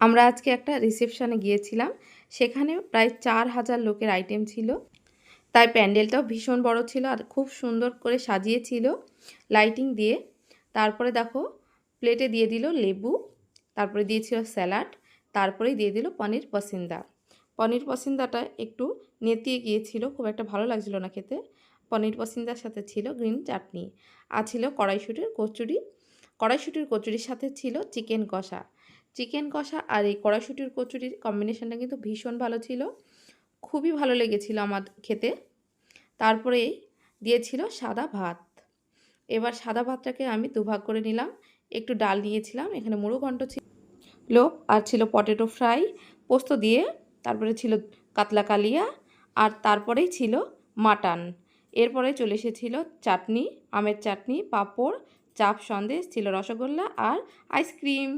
আমরা আজকে একটা রিসেপশানে গিয়েছিলাম। সেখানে প্রায় চার হাজার লোকের আইটেম ছিল। তাই প্যান্ডেলটাও ভীষণ বড় ছিল আর খুব সুন্দর করে সাজিয়েছিল লাইটিং দিয়ে। তারপরে দেখো প্লেটে দিয়ে দিল লেবু, তারপরে দিয়েছিল স্যালাড তারপরে দিয়ে দিল পনির পসিন্দা। পনির পসিন্দাটা একটু নেতিয়ে গিয়েছিল, খুব একটা ভালো লাগছিল না খেতে। পনির পসিন্দার সাথে ছিল গ্রিন চাটনি আর ছিল কড়াইশুটির কচুরি। কড়াইশুটির কচুরির সাথে ছিল চিকেন কষা। চিকেন কষা আর এই কড়াইশুটির কচুরির কম্বিনেশনটা কিন্তু ভীষণ ভালো ছিল। খুবই ভালো লেগেছিল আমার খেতে। তারপরে দিয়েছিল সাদা ভাত। এবার সাদা ভাতটাকে আমি দুভাগ করে নিলাম। একটু ডাল নিয়েছিলাম, এখানে মুড়ো ঘন্ট ছিল আর ছিল পটেটো ফ্রাই। পোস্ত দিয়ে, তারপরে ছিল কাতলা কালিয়া, আর তারপরেই ছিল মাটন। এরপরে চলে এসেছিল চাটনি, আমের চাটনি, পাঁপড়, চাপ সন্দেশ, ছিল রসগোল্লা, আর আইসক্রিম